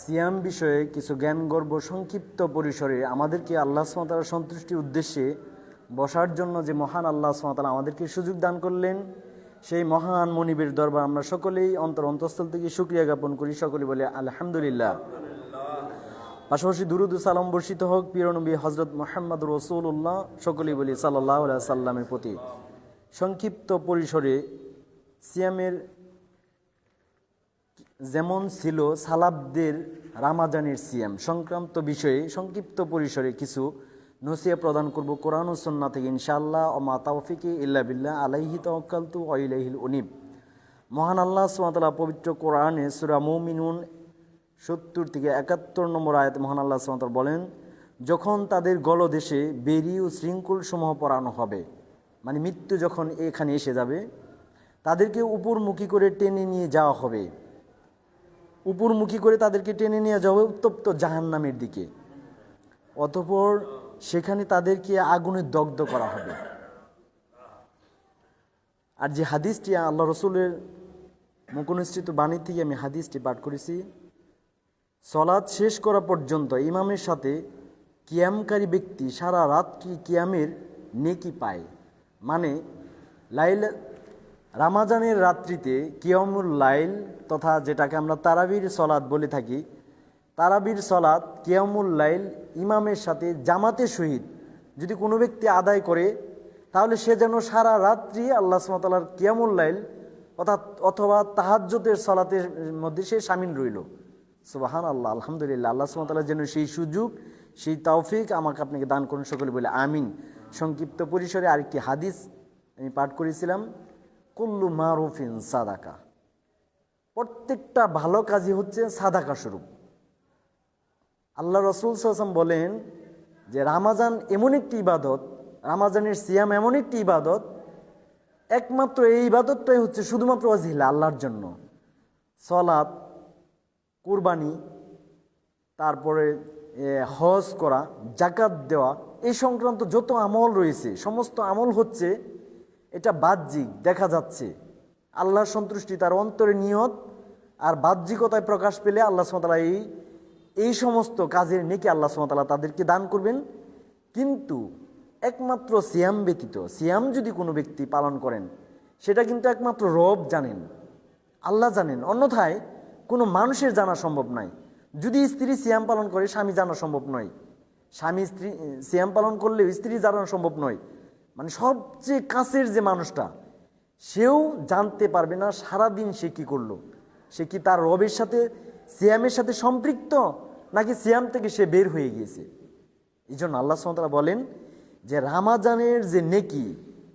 সিয়াম বিষয়ে কিছু জ্ঞান গর্ব সংক্ষিপ্ত পরিসরে আমাদেরকে আল্লাহ সুমতালার সন্তুষ্টির উদ্দেশ্যে বসার জন্য যে মহান আল্লাহ সুমতালা আমাদেরকে সুযোগ দান করলেন, সেই মহান মনিবের দরবার আমরা সকলেই অন্তর অন্তঃস্থল থেকে সুক্রিয়া জ্ঞাপন করি। সকলে বলে আলহামদুলিল্লাহ। পাশাপাশি দুরুদ সালাম বর্ষিত হোক পিরনবী হজরত মোহাম্মদ রসুল্লাহ সকলেই বলি সাল্লাহ সাল্লামের প্রতি। সংক্ষিপ্ত পরিসরে সিয়ামের যেমন ছিল সালাবদের রামাজানের সিয়াম সংক্রান্ত বিষয়ে সংক্ষিপ্ত পরিসরে কিছু নসিয়া প্রদান করব কোরআন ও সন্না থেকে ইনশাআল্লাহ, ও মা তাওফিকে ইল্লা বিল্লাহ, আলাইহি তওয়াক্কালতু ওয়া উনিব। মহান আল্লাহ সুবহানাহু পবিত্র কোরআনে সূরা মুমিনুন সত্তর থেকে একাত্তর নম্বর আয়াত মহান আল্লাহ সুবহানাহু বলেন, যখন তাদের গলদেশে বেরি ও শৃঙ্খল সমূহ পরানো হবে মানে মৃত্যু যখন এখানে এসে যাবে, তাদেরকে উপরমুখী করে টেনে নিয়ে যাওয়া হবে। উপরমুখী করে তাদেরকে টেনে নিয়ে যাওয়া হবে উত্তপ্ত জাহান্নামের দিকে। অতপর সেখানে তাদেরকে আগুনে দগ্ধ করা হবে। আর যে হাদিসটি আল্লাহ রসুলের মুখনিসৃত বাণী থেকে আমি হাদিসটি পাঠ করেছি সলাদ শেষ করা পর্যন্ত ইমামের সাথে কিয়ামকারী ব্যক্তি সারা রাত কি কিয়ামের নেকি পায়? মানে লাইল রামাজানের রাত্রিতে কিয়মুল লাইল তথা যেটাকে আমরা তারাবির সলাদ বলে থাকি, তারাবির সলাদ কিয়ামুল লাইল ইমামের সাথে জামাতে শহীদ। যদি কোনো ব্যক্তি আদায় করে, তাহলে সে যেন সারা রাত্রি আল্লাহ সুমতালার কিয়ামুল লাইল অর্থাৎ অথবা তাহাজ্যতের সলাতের মধ্যে সে সামিল রইল। সুবাহান আল্লাহ আলহামদুলিল্লাহ আল্লাহ সুমতাল্লাহ যেন সেই সুযোগ, সেই তৌফিক আমাকে আপনাকে দান করুন সকলে বলে আমিন। সংক্ষিপ্ত পরিসরে আরেকটি হাদিস আমি পাঠ করেছিলাম। কুল্লু মারুফিন সাদাকা। প্রত্যেকটা ভালো কাজই হচ্ছে সাদাকা স্বরূপ। আল্লাহ রসুল সাল্লাম বলেন যে, রামাজান এমন একটি ইবাদত, রামাজানের সিয়াম এমন একটি ইবাদত, একমাত্র এই ইবাদতটাই হচ্ছে শুধুমাত্র অজিলা আল্লাহর জন্য। সলাৎ, কুরবানি, তারপরে হজ করা জাকাত দেওয়া, এই সংক্রান্ত যত আমল রয়েছে, সমস্ত আমল হচ্ছে এটা বাহ্যিক, দেখা যাচ্ছে। আল্লাহর সন্তুষ্টি তার অন্তরে নিয়ত আর বাহ্যিকতায় প্রকাশ পেলে আল্লাহ সুমতালা এই এই সমস্ত কাজের নেকি আল্লাহ সুমতালা তাদেরকে দান করবেন। কিন্তু একমাত্র সিয়াম ব্যতীত, সিয়াম যদি কোনো ব্যক্তি পালন করেন, সেটা কিন্তু একমাত্র রব জানেন, আল্লাহ জানেন। অন্যথায় কোনো মানুষের জানা সম্ভব নয় যদি স্ত্রী সিয়াম পালন করে, স্বামী জানা সম্ভব নয়। স্বামী স্ত্রী, সিয়াম পালন করলেও স্ত্রী জানা সম্ভব নয়। মানে সবচেয়ে কাছের যে মানুষটা, সেও জানতে পারবে না সারাদিন সে কি করল। সে কি তার রবের সাথে, সিয়ামের সাথে সম্পৃক্ত, নাকি সিয়াম থেকে সে বের হয়ে গিয়েছে? এই জন্য আল্লাহ সামতলা বলেন যে রামাজানের যে নেকি,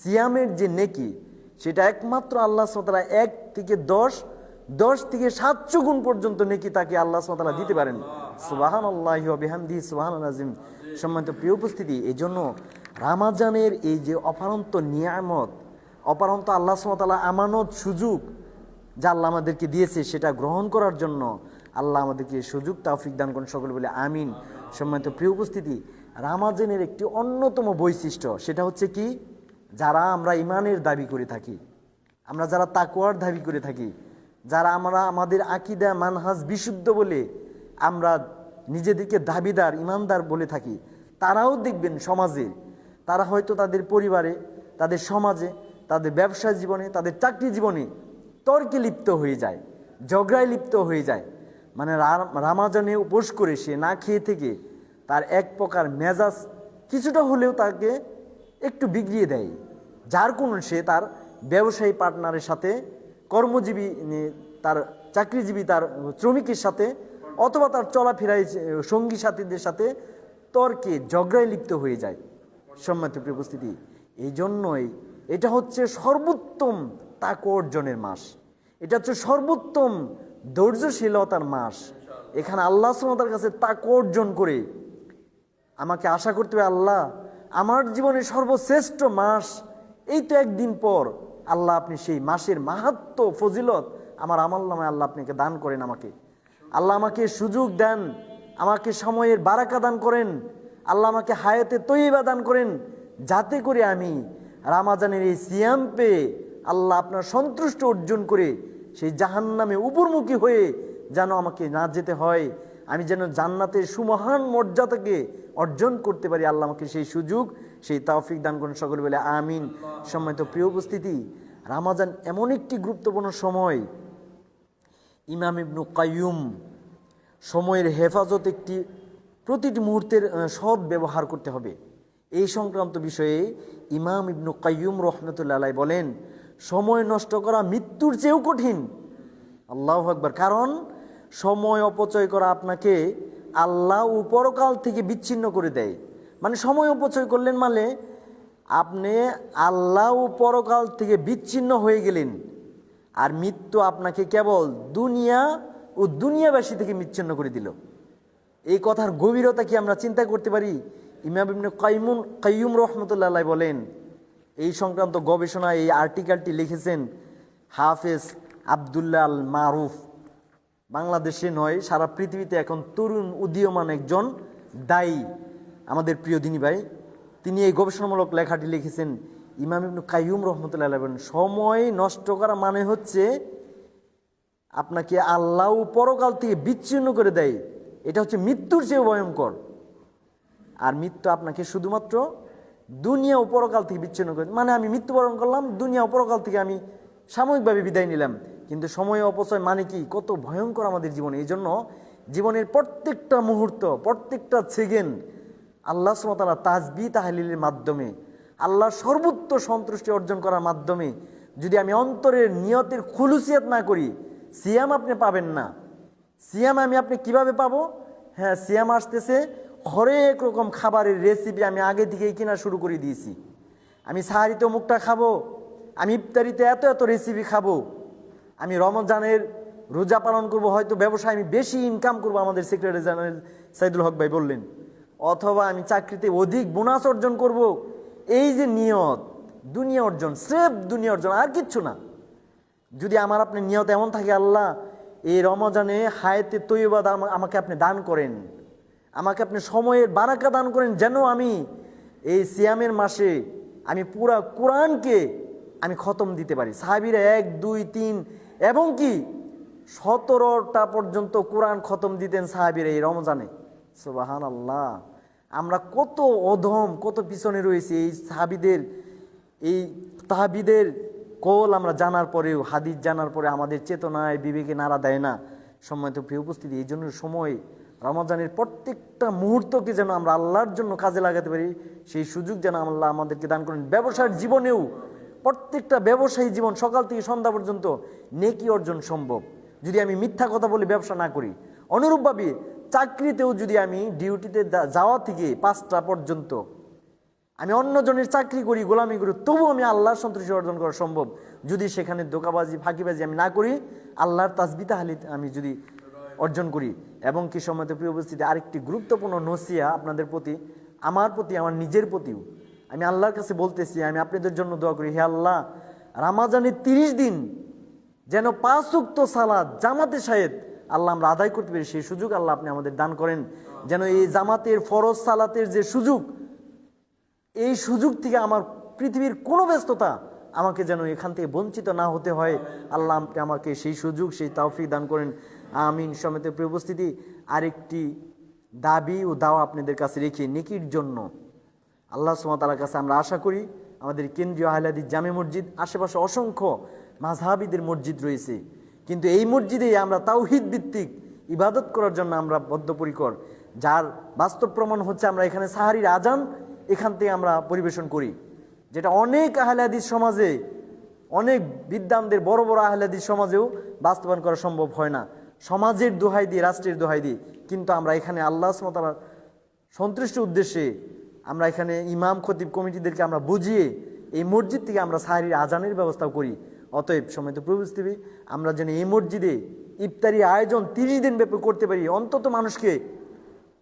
সিয়ামের যে নেকি, সেটা একমাত্র আল্লাহ সামতলা এক থেকে দশ দশ থেকে সাতশো গুণ পর্যন্ত নেকি তাকে আল্লাহ সামতলা দিতে পারেন। সুবাহান আল্লাহ বেহামদি সুবাহান আজিম সম্মানিত প্রিয় উপস্থিতি এই জন্য রামাজানের এই যে অপারন্ত নিয়ামত, অপারন্ত আল্লাহ সামতলা আমানত সুযোগ যা আল্লাহ আমাদেরকে দিয়েছে, সেটা গ্রহণ করার জন্য আল্লাহ আমাদেরকে সুযোগ, তাফিক দান করেন সকলে বলে আমিন। সম্মানিত প্রিয় উপস্থিতি, রামাজানের একটি অন্যতম বৈশিষ্ট্য সেটা হচ্ছে কি? যারা আমরা ইমানের দাবি করে থাকি, আমরা যারা তাকুয়ার দাবি করে থাকি, যারা আমরা আমাদের আকিদা মানহাজ বিশুদ্ধ বলে আমরা নিজেদেরকে দাবিদার ইমানদার বলে থাকি, তারাও দেখবেন সমাজে তারা হয়তো তাদের পরিবারে তাদের সমাজে তাদের ব্যবসা জীবনে তাদের চাকরি জীবনে তর্কে লিপ্ত হয়ে যায় ঝগড়ায় লিপ্ত হয়ে যায়। মানে রামাজানে উপোস করে সে না খেয়ে থেকে তার এক প্রকার মেজাজ কিছুটা হলেও তাকে একটু বিগড়িয়ে দেয় যার কোন সে তার ব্যবসায়ী পার্টনারের সাথে কর্মজীবী এ, তার চাকরিজীবী তার শ্রমিকের সাথে অথবা তার চলাফেরায় সঙ্গী সাথীদের সাথে তর্কে ঝগড়ায় লিপ্ত হয়ে যায়। সম্মানিত উপস্থিতি এই জন্যই এটা হচ্ছে সর্বোত্তম তাক অর্জনের মাস। এটা হচ্ছে সর্বোত্তম ধৈর্যশীলতার মাস। এখানে আল্লাহ সুমতার কাছে তাক অর্জন করে আমাকে আশা করতে হবে, আল্লাহ, আমার জীবনের সর্বশ্রেষ্ঠ মাস, এই তো একদিন পর আল্লাহ আপনি সেই মাসের মাহাত্ম, ফজিলত আমার আমল নামে আল্লাহ আপনাকে দান করেন আমাকে। আল্লাহ আমাকে সুযোগ দেন, আমাকে সময়ের বারাকা দান করেন আল্লাহ আমাকে হায়াতে তৈবা দান করেন, যাতে করে আমি রামাজানের এই সিয়াম পেয়ে আল্লাহ আপনার সন্তুষ্ট অর্জন করে সেই জাহান্নামে উপরমুখী হয়ে যেন আমাকে না যেতে হয়। আমি যেন জান্নাতের সুমহান মর্যাদাকে অর্জন করতে পারি। আল্লাহ আমাকে সেই সুযোগ, সেই তাওফিক দান করেন সকলে বলে আমিন। সম্মানিত প্রিয় উপস্থিতি, রামাজান এমন একটি গুরুত্বপূর্ণ সময়। ইমাম ইবনু কাইয়ুম সময়ের হেফাজত একটি প্রতিটি মুহূর্তের সৎ ব্যবহার করতে হবে। এই সংক্রান্ত বিষয়ে ইমাম ইবনু কাইয়ুম রহমতুল্লাহ বলেন, সময় নষ্ট করা মৃত্যুর চেয়েও কঠিন। আল্লাহ আকবার। কারণ, সময় অপচয় করা আপনাকে আল্লাহ উপরকাল থেকে বিচ্ছিন্ন করে দেয়। মানে সময় অপচয় করলেন মানে আপনি আল্লাহ পরকাল থেকে বিচ্ছিন্ন হয়ে গেলেন। আর মৃত্যু আপনাকে কেবল দুনিয়া ও দুনিয়াবাসী থেকে বিচ্ছিন্ন করে দিল। এই কথার গভীরতা কি আমরা চিন্তা করতে পারি? ইমাম কাইমুন কাইয়ুম রহমতুল্লাহ বলেন, এই সংক্রান্ত গবেষণা এই আর্টিকেলটি লিখেছেন হাফেজ আবদুল্লাহ আল মারুফ। বাংলাদেশে নয়, সারা পৃথিবীতে এখন তরুণ উদীয়মান একজন দায়ী আমাদের প্রিয় দিনী ভাই। তিনি এই গবেষণামূলক লেখাটি লিখেছেন, ইমাম ইবনু কাইয়ুম রহমতুল্লাহ বলেন, সময় নষ্ট করা মানে হচ্ছে আপনাকে আল্লাহ পরকাল থেকে বিচ্ছিন্ন করে দেয়। এটা হচ্ছে মৃত্যুর চেয়ে ভয়ঙ্কর। আর মৃত্যু আপনাকে শুধুমাত্র দুনিয়া উপরকাল থেকে বিচ্ছিন্ন করে মানে আমি মৃত্যুবরণ করলাম, দুনিয়া উপরকাল থেকে আমি সাময়িকভাবে বিদায় নিলাম। কিন্তু সময় অপচয় মানে কি? কত ভয়ঙ্কর আমাদের জীবনে। এই জন্য জীবনের প্রত্যেকটা মুহূর্ত, প্রত্যেকটা সেকেন্ড আল্লাহ সুমতালা তাজবি তাহলিলের মাধ্যমে, আল্লাহর সর্বোচ্চ সন্তুষ্টি অর্জন করার মাধ্যমে যদি আমি অন্তরের নিয়তের খুলুসিয়াত না করি, সিয়াম আপনি পাবেন না। সিয়াম আমি আপনি কীভাবে পাবো? হ্যাঁ সিয়াম আসতেছে, হরেক রকম খাবারের রেসিপি আমি আগে থেকেই কেনা শুরু করে দিয়েছি। আমি সাহারিতে মুখটা খাব, আমি ইফতারিতে এত এত রেসিপি খাব। আমি রমজানের রোজা পালন করব, হয়তো ব্যবসায় আমি বেশি ইনকাম করব, আমাদের সেক্রেটারি জেনারেল সাইদুল হক ভাই বললেন। অথবা আমি চাকরিতে অধিক বোনাস অর্জন করব। এই যে নিয়ত, দুনিয়া অর্জন, স্রেফ দুনিয়া অর্জন, আর কিচ্ছু না। যদি আমার আপনি নিয়ত এমন থাকে, আল্লাহ এই রমজানে হায়াতে তৈবাদ আমাকে আপনি দান করেন। আমাকে আপনি সময়ের বারাকা দান করেন যেন আমি এই সিয়ামের মাসে আমি পুরা কোরআনকে আমি খতম দিতে পারি। সাহাবিরা এক, দুই, তিন এবং কি সতেরোটা পর্যন্ত কোরআন খতম দিতেন সাহাবিরা এই রমজানে। সুবাহান আল্লাহ আমরা কত অধম, কত পিছনে রয়েছি এই সাহাবিদের, এই তাহাবিদের কল আমরা জানার পরেও, হাদিস জানার পরে আমাদের চেতনায়, বিবেকে নাড়া দেয় না। সম্মানিত প্রিয় উপস্থিতি, এই জন্য সময় রমাজানের প্রত্যেকটা মুহূর্তকে যেন আমরা আল্লাহর জন্য কাজে লাগাতে পারি, সেই সুযোগ যেন আল্লাহ আমাদেরকে দান করেন। ব্যবসার জীবনেও প্রত্যেকটা ব্যবসায়ী জীবন সকাল থেকে সন্ধ্যা পর্যন্ত নেকি অর্জন সম্ভব। যদি আমি মিথ্যা কথা বলে ব্যবসা না করি, অনুরূপভাবে চাকরিতেও যদি আমি ডিউটিতে যাওয়া থেকে পাঁচটা পর্যন্ত আমি অন্যজনের চাকরি করি, গোলামি করি তবু আমি আল্লাহর সন্তুষ্টি অর্জন করা সম্ভব। যদি সেখানে দোকাবাজি ফাঁকিবাজি আমি না করি, আল্লাহর তাসবিতা হালি আমি যদি অর্জন করি। এবং কি সময়তে প্রিয় উপস্থিতি, আরেকটি গুরুত্বপূর্ণ নসিয়া আপনাদের প্রতি, আমার প্রতি, আমার নিজের প্রতিও। আমি আল্লাহর কাছে বলতেছি, আমি আপনাদের জন্য দোয়া করি, হে আল্লাহ, রামাজানের তিরিশ দিন যেন পাঁচ উক্ত সালাদ জামাতে শাহেদ আল্লাহ আমরা আদায় করতে পারি, সেই সুযোগ আল্লাহ আপনি আমাদের দান করেন। যেন এই জামাতের ফরজ সালাতের যে সুযোগ এই সুযোগ থেকে আমার পৃথিবীর কোনো ব্যস্ততা আমাকে যেন এখান থেকে বঞ্চিত না হতে হয়। আল্লাহ আপনি আমাকে সেই সুযোগ, সেই তাওফিক দান করেন। আমিন। সমেত উপস্থিতি, আরেকটি দাবি ও দাওয়া আপনাদের কাছে রেখে নেকির জন্য। আল্লাহ সুমতালার কাছে আমরা আশা করি আমাদের কেন্দ্রীয় আহলাদি জামে মসজিদ, আশেপাশে অসংখ্য মাঝহাবিদের মসজিদ রয়েছে। কিন্তু এই মসজিদেই আমরা তাওহিদ ভিত্তিক ইবাদত করার জন্য আমরা বদ্ধপরিকর। যার বাস্তব প্রমাণ হচ্ছে আমরা এখানে সাহারির আজান এখান থেকে আমরা পরিবেশন করি। যেটা অনেক আহলাদিস সমাজে, অনেক বিদ্যানদের বড় বড় আহলাদিস সমাজেও বাস্তবায়ন করা সম্ভব হয় না। সমাজের দোহাই দিয়ে, রাষ্ট্রের দোহাই দিয়ে কিন্তু আমরা এখানে আল্লাহ সুমতালার সন্তুষ্ট উদ্দেশ্যে আমরা এখানে ইমাম, খতিব কমিটিদেরকে আমরা বুঝিয়ে এই মসজিদ থেকে আমরা সাহারির আজানের ব্যবস্থা করি। অতএব সময় তো আমরা যেন এই মসজিদে ইফতারি আয়োজন তিরিশ দিন ব্যাপী করতে পারি, অন্তত মানুষকে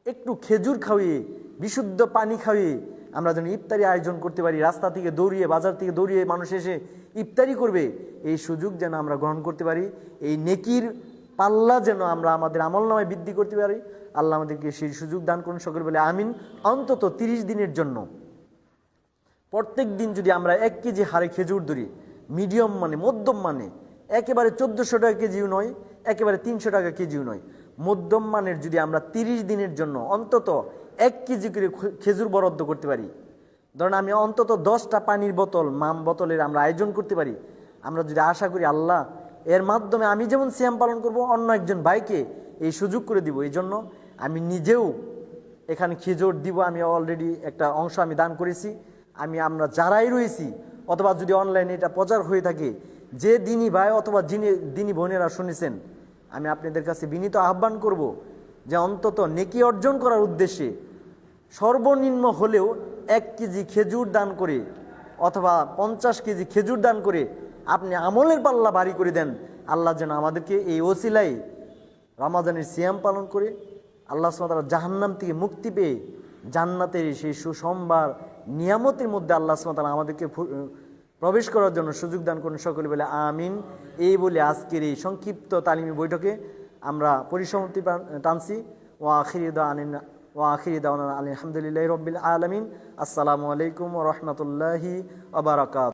একটু খেজুর খাওয়িয়ে, বিশুদ্ধ পানি খাওয়িয়ে আমরা যেন ইফতারি আয়োজন করতে পারি, রাস্তা থেকে দৌড়িয়ে, বাজার থেকে দৌড়িয়ে মানুষ এসে ইফতারি করবে, এই সুযোগ যেন আমরা গ্রহণ করতে পারি, এই নেকির পাল্লা যেন আমরা আমাদের আমল নামায় বৃদ্ধি করতে পারি। আল্লাহ আমাদেরকে সেই সুযোগ দান করুন সকল বলে, আমিন। অন্তত তিরিশ দিনের জন্য। প্রত্যেক দিন যদি আমরা এক কেজি হারে খেজুর ধরি, মিডিয়াম মানে মধ্যম মানে একেবারে চোদ্দোশো টাকা কেজিও নয়, একেবারে তিনশো টাকা কেজিও নয়। মধ্যম মানের যদি আমরা তিরিশ দিনের জন্য অন্তত এক কেজি করে খেজুর বরাদ্দ করতে পারি। ধরেন আমি অন্তত দশটা পানির বোতল, মাম বোতলের আমরা আয়োজন করতে পারি। আমরা যদি আশা করি আল্লাহ এর মাধ্যমে আমি যেমন সিয়াম পালন করব, অন্য একজন ভাইকে এই সুযোগ করে দিব। এই জন্য আমি নিজেও এখানে খেজুর দিব, আমি অলরেডি একটা অংশ আমি দান করেছি। আমি, আমরা যারাই রয়েছি, অথবা যদি অনলাইনে এটা প্রচার হয়ে থাকে, যে দিনী ভাই অথবা যিনি দিনী বোনেরা শুনেছেন, আমি আপনাদের কাছে বিনীত আহ্বান করব যে অন্তত নেকি অর্জন করার উদ্দেশ্যে সর্বনিম্ন হলেও এক কেজি খেজুর দান করে অথবা পঞ্চাশ কেজি খেজুর দান করে আপনি আমলের পাল্লা বাড়ি করে দেন। আল্লাহ যেন আমাদেরকে এই ওসিলাই রমাজানের সিয়াম পালন করে। আল্লাহ সুমাতার জাহান্নাম থেকে মুক্তি পেয়ে জান্নাতের সেই সুসম্বার নিয়ামতের মধ্যে আল্লাহ সুমাতালা আমাদেরকে প্রবেশ করার জন্য সুযোগ দান করুন সকলে বলে আমিন। এই বলে আজকের এই সংক্ষিপ্ত তালিমি বৈঠকে আমরা পরিসমাপ্তি টানছি। ও আখিরিদা আনিন ও আখিরিদা আলহামদুলিল্লাহ রবিল আলমিন। আসসালামু আলাইকুম রহমতুল্লাহি আবরাকাত